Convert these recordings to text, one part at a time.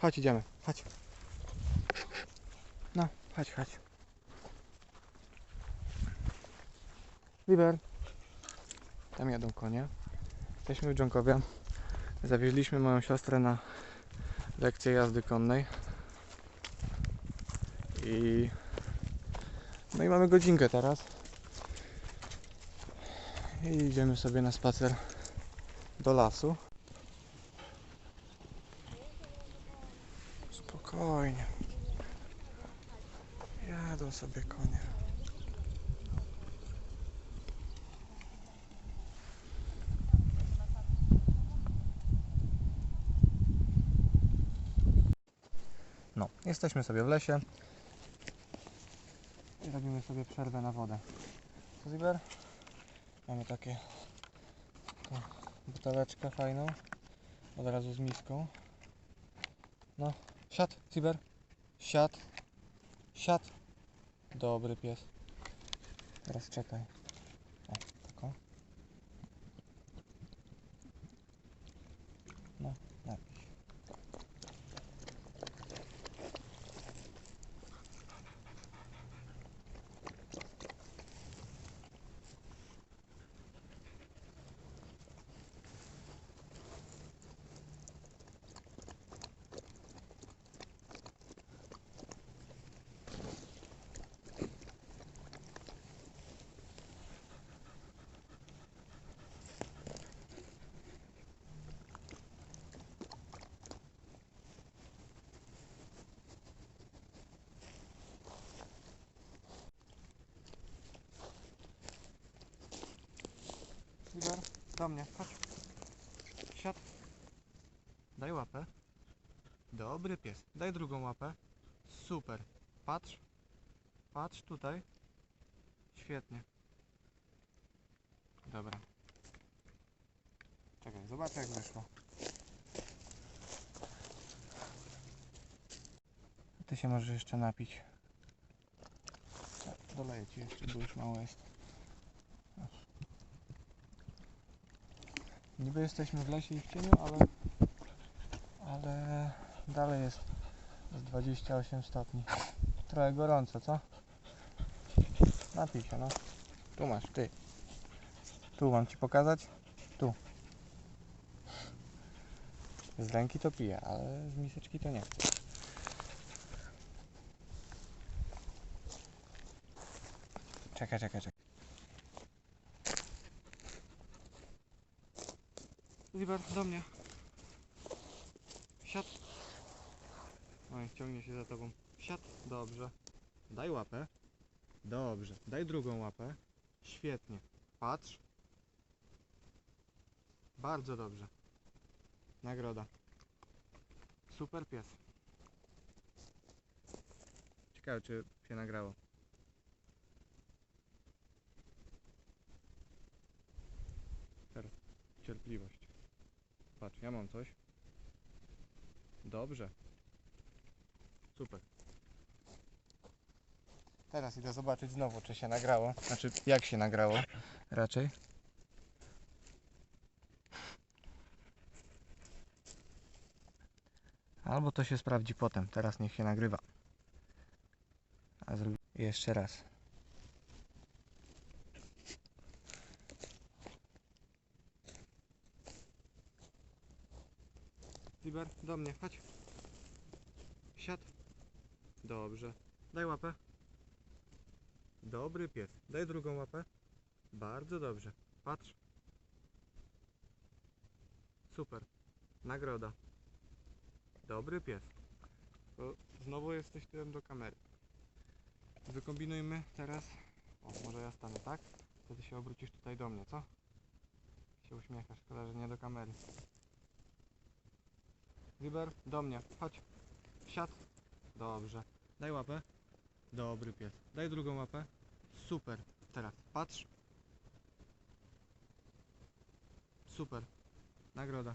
Chodź, idziemy. Chodź. No, chodź, chodź. Liber. Tam jadą konie. Jesteśmy w Dżonkowie. Zawieźliśmy moją siostrę na lekcję jazdy konnej. I... No i mamy godzinkę teraz. I idziemy sobie na spacer do lasu. Spokojnie. Jadą sobie. No, jesteśmy sobie w lesie. I robimy sobie przerwę na wodę. Co? Mamy takie buteleczkę fajną. Od razu z miską. No, siad, Ziber. Siad. Siad. Dobry pies. Teraz czekaj. O, taką. No, napij się. Igor, do mnie, chodź. Siad. Daj łapę. Dobry pies. Daj drugą łapę. Super. Patrz. Patrz tutaj. Świetnie. Dobra. Czekaj, zobaczę jak wyszło. Ty się możesz jeszcze napić. Doleję ci jeszcze, bo już mało jest. Niby jesteśmy w lesie i w cieniu, ale, ale dalej jest z 28 stopni. Trochę gorąco, co? Napij się, no. Tu masz, ty. Tu mam ci pokazać? Tu. Z ręki to piję, ale z miseczki to nie. Czekaj, czekaj, czekaj. Liber, do mnie. Siad. Oj, ciągnie się za tobą. Siad. Dobrze. Daj łapę. Dobrze. Daj drugą łapę. Świetnie. Patrz. Bardzo dobrze. Nagroda. Super pies. Ciekawe, czy się nagrało. Teraz cierpliwość. Patrz, ja mam coś. Dobrze. Super. Teraz idę zobaczyć znowu, czy się nagrało. Znaczy, jak się nagrało raczej. Albo to się sprawdzi potem. Teraz niech się nagrywa. A. Jeszcze raz. Liber, do mnie, chodź. Siad. Dobrze. Daj łapę. Dobry pies. Daj drugą łapę. Bardzo dobrze. Patrz. Super. Nagroda. Dobry pies. Znowu jesteś tyłem do kamery. Wykombinujmy teraz. O, może ja stanę tak? Wtedy się obrócisz tutaj do mnie, co? Się uśmiechasz, szkoda, że nie do kamery. Liber, do mnie. Chodź. Siad. Dobrze. Daj łapę. Dobry pies. Daj drugą łapę. Super. Teraz patrz. Super. Nagroda.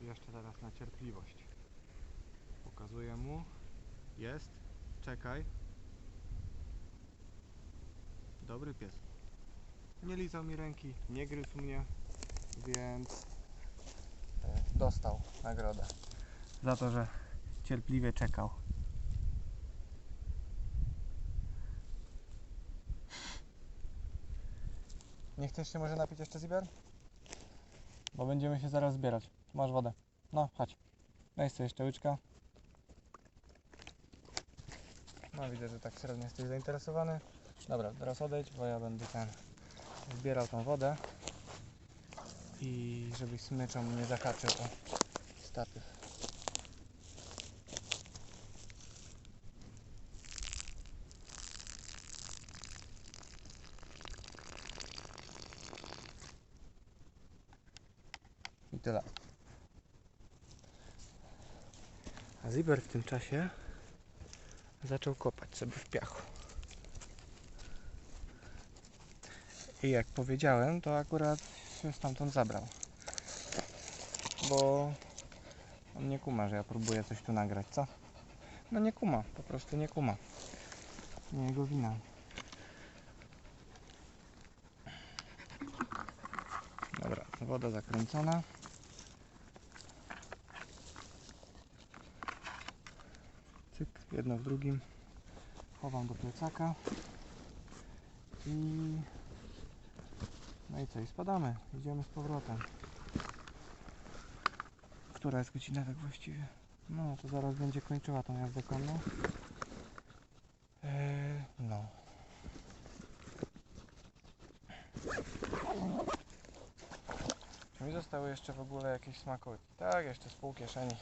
Jeszcze teraz na cierpliwość. Pokazuję mu. Jest. Czekaj. Dobry pies. Nie lizał mi ręki, nie gryzł mnie. więc e, dostał nagrodę za to, że cierpliwie czekał. Nie chcesz się może napić jeszcze Ziber? Bo będziemy się zaraz zbierać. Masz wodę. No, chodź. Weź sobie jeszcze łyczka. No widzę, że tak średnio jesteś zainteresowany. Dobra, teraz odejdź, bo ja będę ten zbierał tą wodę i żebyś smyczą nie zahaczył o statyw. I tyle. A Ziber w tym czasie zaczął kopać sobie w piachu. I jak powiedziałem, to akurat się stamtąd zabrał. Bo on nie kuma, że ja próbuję coś tu nagrać, co? No nie kuma, po prostu nie kuma. Nie jego wina. Dobra, woda zakręcona. Cyk, jedno w drugim. Chowam do plecaka. I no i co, i spadamy. Idziemy z powrotem. Która jest godzina tak właściwie? No, to zaraz będzie kończyła tą jazdę konną. Eee, no. Czy mi zostały jeszcze w ogóle jakieś smakołyki? Tak, jeszcze z pół kieszeni.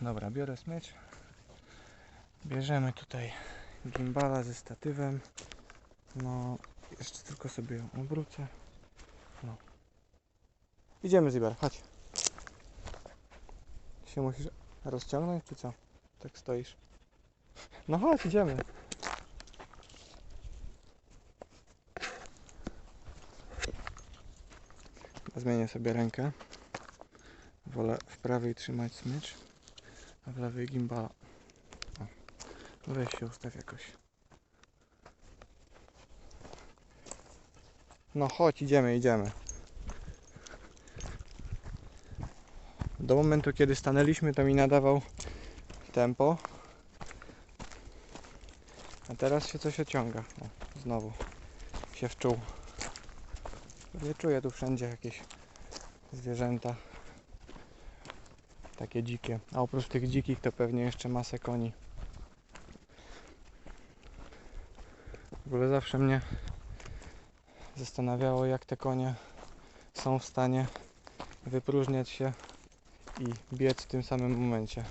Dobra, biorę smycz. Bierzemy tutaj gimbala ze statywem. No, jeszcze tylko sobie ją obrócę. No. Idziemy Ziber, chodź. Się musisz rozciągnąć, czy co? Tak stoisz. No chodź, idziemy. Zmienię sobie rękę. Wolę w prawej trzymać smycz, a w lewej gimbala. Weź się ustaw jakoś. No chodź, idziemy, idziemy. Do momentu, kiedy stanęliśmy, to mi nadawał tempo. A teraz się coś ociąga. O, znowu się wczuł. Nie czuję tu wszędzie jakieś zwierzęta. Takie dzikie. A oprócz tych dzikich to pewnie jeszcze masę koni. W ogóle zawsze mnie zastanawiało, jak te konie są w stanie wypróżniać się i biec w tym samym momencie.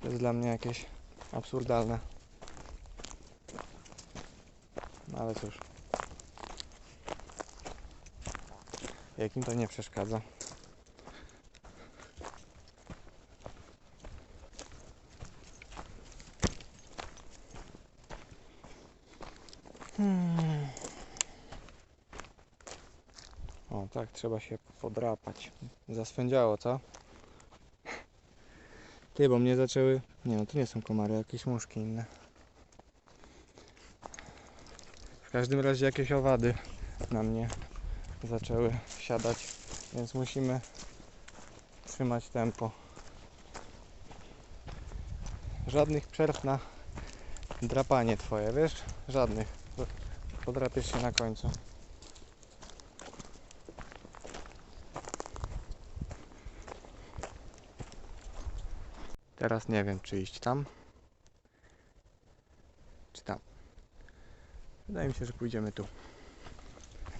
To jest dla mnie jakieś absurdalne. No ale cóż. Jak im to nie przeszkadza. Trzeba się podrapać. Zaswędziało, co? Ty, bo mnie zaczęły... Nie no, to nie są komary, jakieś muszki inne. W każdym razie jakieś owady na mnie zaczęły siadać, więc musimy trzymać tempo. Żadnych przerw na drapanie twoje, wiesz? Żadnych. Podrapiesz się na końcu. Teraz nie wiem, czy iść tam, czy tam. Wydaje mi się, że pójdziemy tu.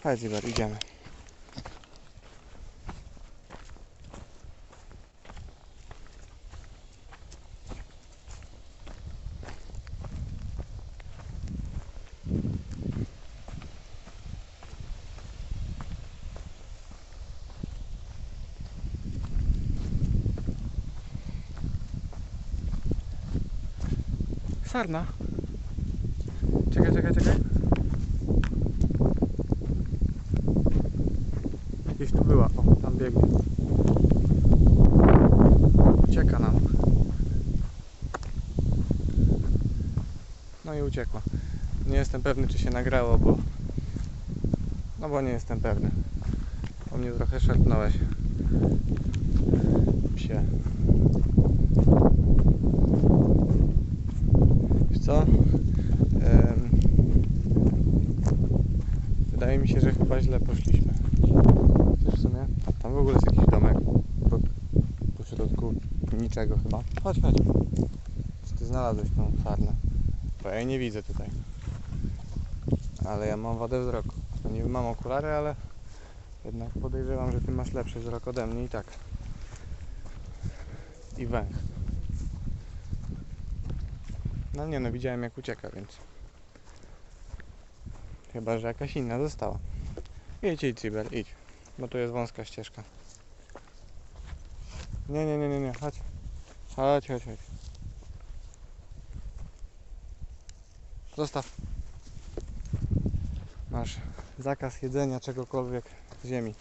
Chodź, Zibar, idziemy. Sarna. Czekaj, czekaj, czekaj. Gdzieś tu była. O, tam biegnie. Ucieka nam. No i uciekła. Nie jestem pewny, czy się nagrało, bo... No bo nie jestem pewny. O mnie trochę szarpnąłeś. Psie. Wiesz co? Em, wydaje mi się, że chyba źle poszliśmy. Chociaż w sumie tam w ogóle jest jakiś domek po, po środku niczego chyba. Chodź, chodź. Czy ty znalazłeś tą farnę? Bo ja jej nie widzę tutaj. Ale ja mam wadę wzroku. To nie mam okulary, ale jednak podejrzewam, że ty masz lepszy wzrok ode mnie i tak. I węch. No nie no, widziałem jak ucieka, więc... Chyba, że jakaś inna została. Idź, idź, Cyber, idź. Bo tu jest wąska ścieżka. Nie, nie, nie, nie, nie, chodź. Chodź, chodź, chodź. Zostaw. Masz zakaz jedzenia czegokolwiek z ziemi.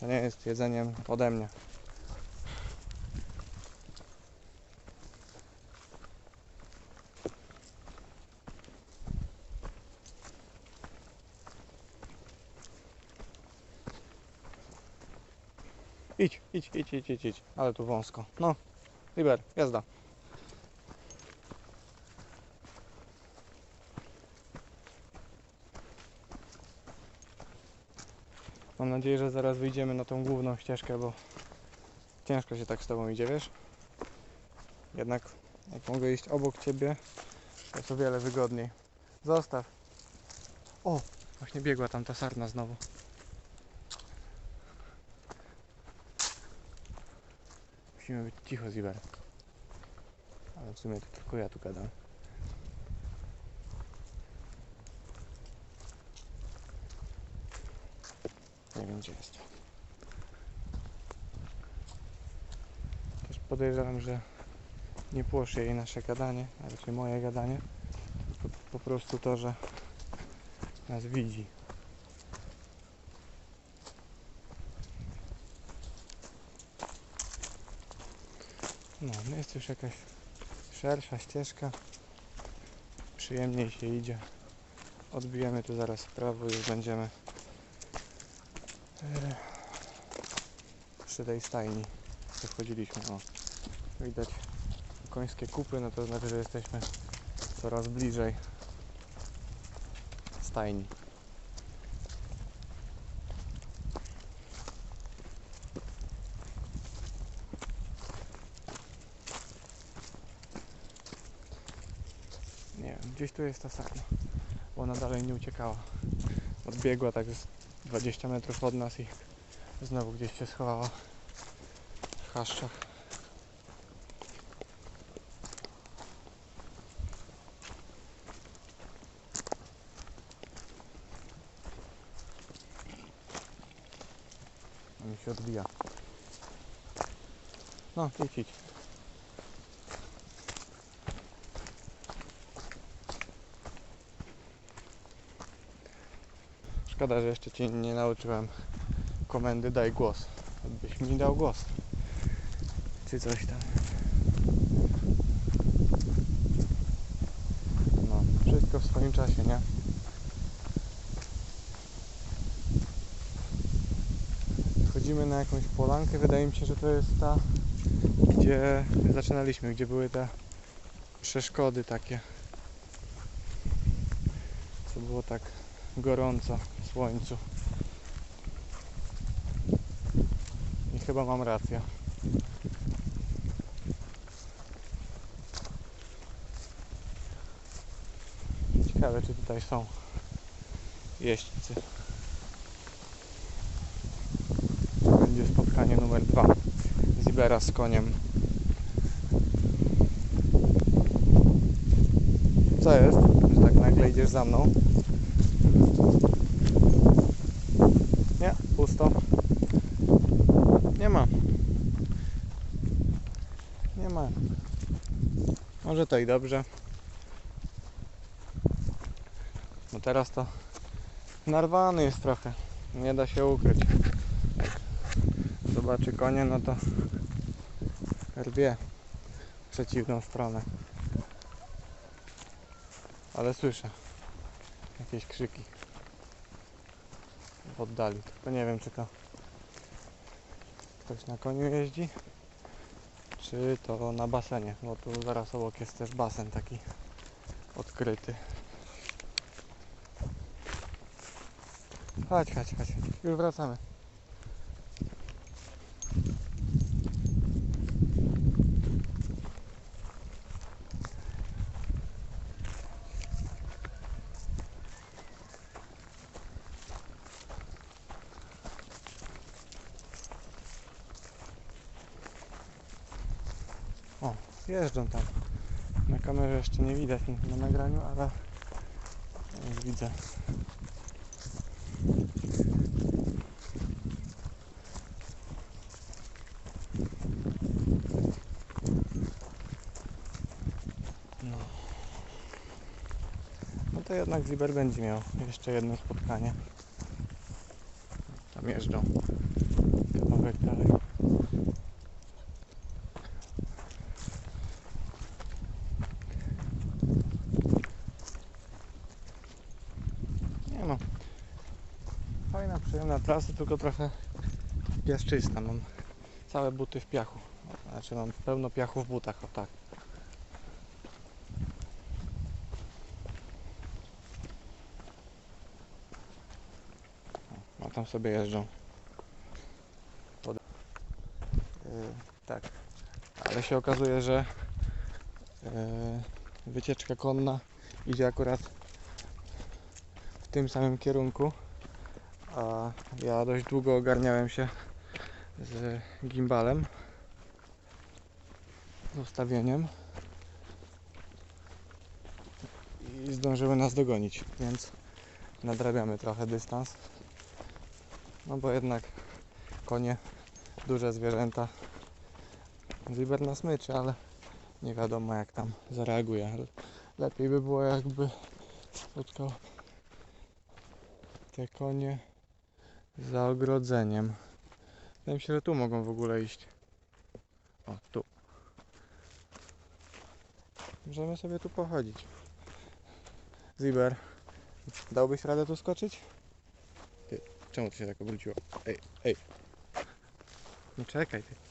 To nie jest jedzeniem ode mnie. Idź, idź, idź, idź, idź. Ale tu wąsko. No, Liber, jazda. Mam nadzieję, że zaraz wyjdziemy na tą główną ścieżkę, bo ciężko się tak z tobą idzie, wiesz? Jednak jak mogę iść obok ciebie, to jest o wiele wygodniej. Zostaw. O, właśnie biegła tam ta sarna znowu. Musimy być cicho, Ziber. Ale w sumie to tylko ja tu gadam. Nie wiem gdzie jest. Też podejrzewam, że nie płoszy jej nasze gadanie, a raczej moje gadanie. Po, po prostu to, że nas widzi. No, no jest już jakaś szersza ścieżka. Przyjemniej się idzie. Odbijemy tu zaraz w prawo i już będziemy e, przy tej stajni. Tu wchodziliśmy. O, widać końskie kupy, no to znaczy, że jesteśmy coraz bliżej stajni. Nie wiem, gdzieś tu jest ta sarna, bo ona dalej nie uciekała. Odbiegła tak z 20 metrów od nas i znowu gdzieś się schowała w chaszczach. On się odbija. No, idź, idź. Szkoda, że jeszcze Cię nie nauczyłem komendy daj głos. Byś mi dał głos. Czy coś tam. No, wszystko w swoim czasie, nie? Wchodzimy na jakąś polankę. Wydaje mi się, że to jest ta, gdzie zaczynaliśmy, gdzie były te przeszkody takie. Co było tak gorąco słońcu. I chyba mam rację. Ciekawe, czy tutaj są jeźdźcy. Będzie spotkanie numer dwa. Zibera z koniem. Co jest? Że tak nagle idziesz za mną? Nie, pusto. Nie ma. Nie ma. Może to i dobrze. Bo teraz to narwany jest trochę. Nie da się ukryć. Zobaczy konie, no to rwie w przeciwną stronę. Ale słyszę jakieś krzyki w oddali. Tylko nie wiem, czy to ktoś na koniu jeździ, czy to na basenie, bo tu zaraz obok jest też basen taki odkryty. Chodź, chodź, chodź. Już wracamy. O, jeżdżą tam. Na kamerze jeszcze nie widać nic na nagraniu, ale już widzę. No. No to jednak Ziber będzie miał jeszcze jedno spotkanie. Tam jeżdżą. Nie no. Trasa, tylko trochę piaszczysta. Mam całe buty w piachu. Znaczy mam pełno piachu w butach, o tak. No tam sobie jeżdżą. Pod... Yy, tak. Ale się okazuje, że yy, wycieczka konna idzie akurat w tym samym kierunku. A ja dość długo ogarniałem się z gimbalem, z ustawieniem i zdążyły nas dogonić, więc nadrabiamy trochę dystans. No bo jednak konie, duże zwierzęta. Ziber nas myczy, ale nie wiadomo jak tam zareaguje. Lepiej by było jakby spotkał te konie za ogrodzeniem. Wydaje mi się, że tu mogą w ogóle iść. O, tu. Możemy sobie tu pochodzić. Ziber, dałbyś radę tu skoczyć? Ty, czemu to się tak obróciło? Ej, ej. No czekaj ty.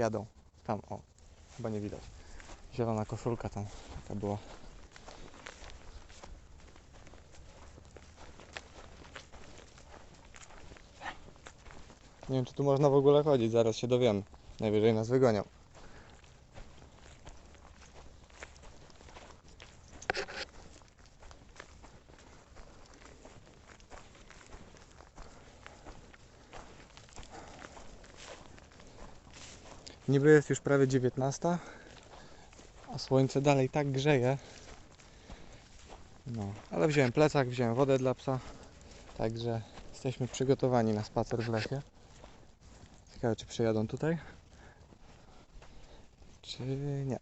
Jadą. Tam, o. Chyba nie widać. Zielona koszulka tam taka była. Nie wiem, czy tu można w ogóle chodzić, zaraz się dowiemy. Najwyżej nas wygonią. Niby jest już prawie 19, a słońce dalej tak grzeje. No, ale wziąłem plecak, wziąłem wodę dla psa, także jesteśmy przygotowani na spacer w lesie. Ciekawe, czy przyjadą tutaj, czy nie.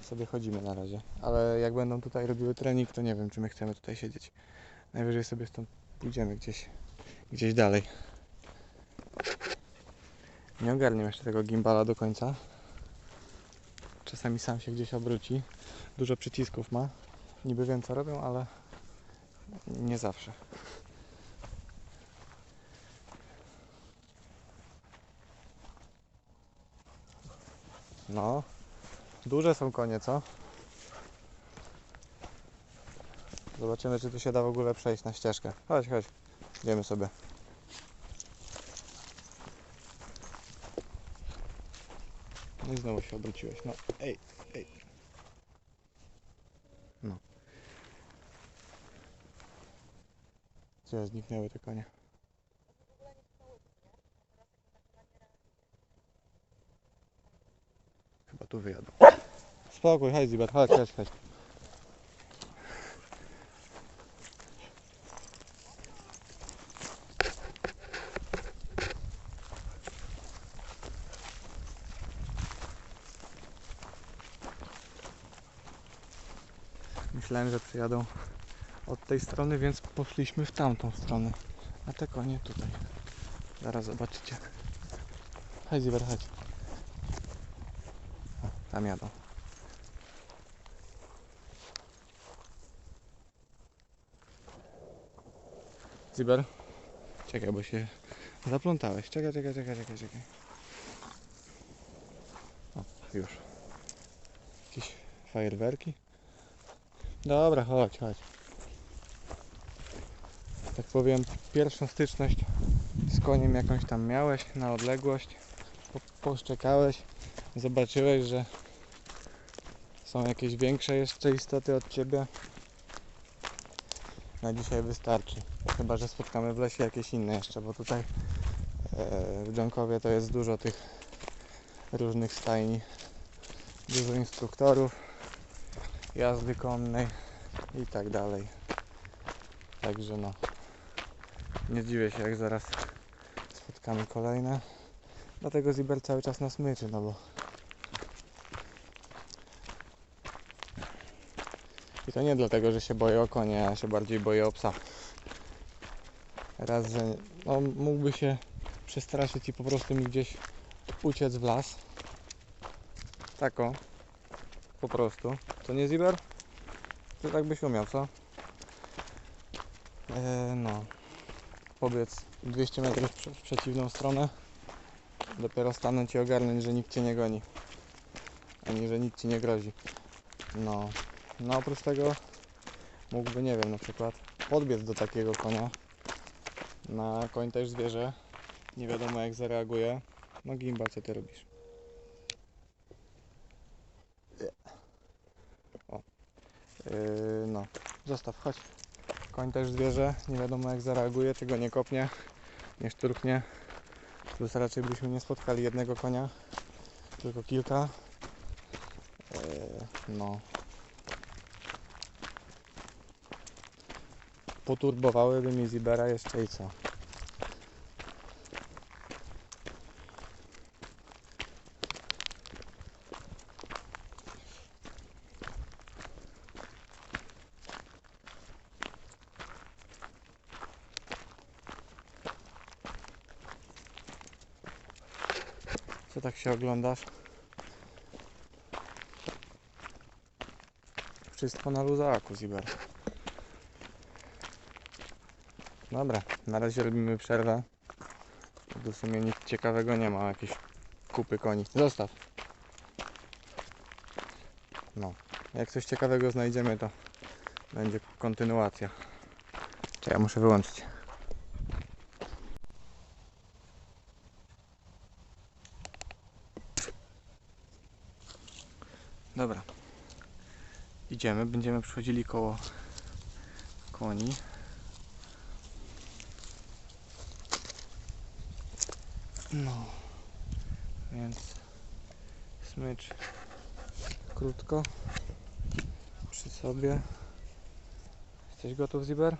Sobie chodzimy na razie, ale jak będą tutaj robiły trening, to nie wiem, czy my chcemy tutaj siedzieć. Najwyżej sobie stąd pójdziemy gdzieś, gdzieś dalej. Nie ogarniam jeszcze tego gimbala do końca. Czasami sam się gdzieś obróci. Dużo przycisków ma. Niby wiem co robią, ale nie zawsze. No, duże są konie, co? Zobaczymy, czy tu się da w ogóle przejść na ścieżkę. Chodź, chodź. Idziemy sobie. I znowu się obróciłeś. No, ej, ej. No. Gdzie zniknęły te konie? Chyba tu wyjadą. Spokój, chodź Zibet, chodź, chodź, chodź. Myślałem, że przyjadą od tej strony, więc poszliśmy w tamtą stronę. A te konie tutaj. Zaraz zobaczycie. Chodź Ziber, chodź. Tam jadą. Ziber? Czekaj, bo się zaplątałeś. Czekaj, czekaj, czekaj, czekaj, czekaj. O, już. Jakieś fajerwerki? Dobra, chodź, chodź. Tak powiem, pierwszą styczność z koniem jakąś tam miałeś na odległość. Po, poszczekałeś, zobaczyłeś, że są jakieś większe jeszcze istoty od ciebie. Na dzisiaj wystarczy. Chyba, że spotkamy w lesie jakieś inne jeszcze, bo tutaj e, w Dżonkowie to jest dużo tych różnych stajni. Dużo instruktorów jazdy konnej i tak dalej. Także no, nie zdziwię się jak zaraz spotkamy kolejne. Dlatego Ziber cały czas nas myczy, no bo I to nie dlatego, że się boję o konie, ja się bardziej boję o psa. Raz, że no, mógłby się przestraszyć i po prostu mi gdzieś uciec w las. Tako. Po prostu. To nie Ziber? Ty tak byś umiał, co? E, no. Pobiec 200 metrów w przeciwną stronę. Dopiero stanąć i ogarnąć, że nikt cię nie goni. Ani że nikt ci nie grozi. No. No oprócz tego mógłby, nie wiem, na przykład podbiec do takiego konia. Na koń też zwierzę. Nie wiadomo jak zareaguje. No Gimba, co ty robisz? O. Yy, no, zostaw, chodź. Koń też zwierzę. Nie wiadomo jak zareaguje, czy go nie kopnie, nie szturknie. Plus raczej byśmy nie spotkali jednego konia, tylko kilka. Yy, no, poturbowałyby mi Zibera jeszcze i co? Tak się oglądasz? Wszystko na luzaku, Ziber. Dobra, na razie robimy przerwę. Tu w sumie nic ciekawego nie ma, jakieś kupy koni. Zostaw. No, jak coś ciekawego znajdziemy, to będzie kontynuacja. Ja muszę wyłączyć. Dobra. Idziemy, będziemy przychodzili koło koni. No, więc smycz krótko przy sobie. Jesteś gotów, Ziber?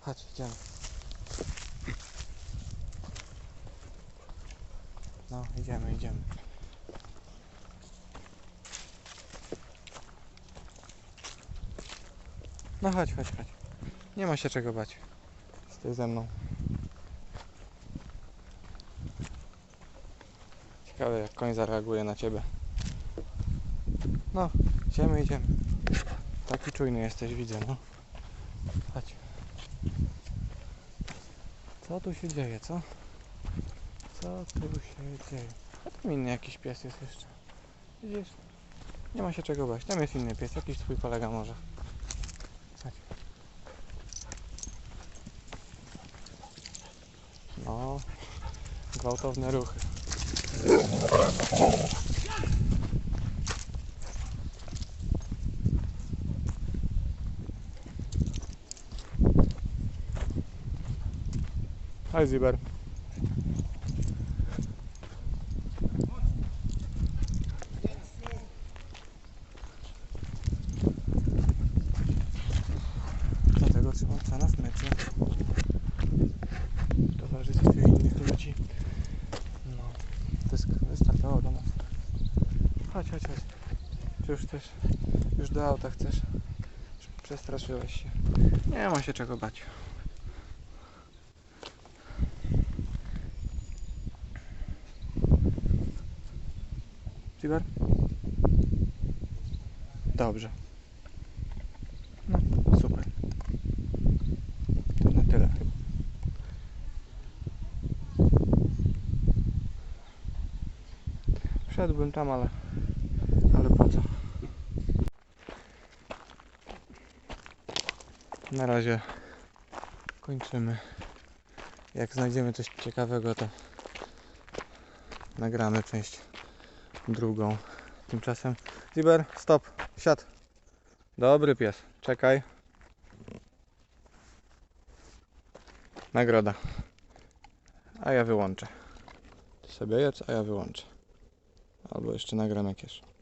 Chodź, idziemy. No, idziemy, idziemy. Chodź, chodź, chodź. Nie ma się czego bać. Staj ze mną. Ciekawe jak koń zareaguje na ciebie. No, idziemy, idziemy. Taki czujny jesteś, widzę, no. Chodź. Co tu się dzieje, co? Co tu się dzieje? A tam inny jakiś pies jest jeszcze. Widzisz? Nie ma się czego bać. Tam jest inny pies, jakiś twój kolega może. Gwałtowne ruchy. Hej Ziber. Już też, już do auta chcesz? Przestraszyłeś się. Nie ma się czego bać. Tiber? Dobrze. No, super. To na tyle. Wszedłbym tam, ale po co? Na razie kończymy. Jak znajdziemy coś ciekawego, to nagramy część drugą. Tymczasem Ziber, stop, siad. Dobry pies, czekaj. Nagroda. A ja wyłączę. Ty sobie jedz, a ja wyłączę. Albo jeszcze nagram jakieś.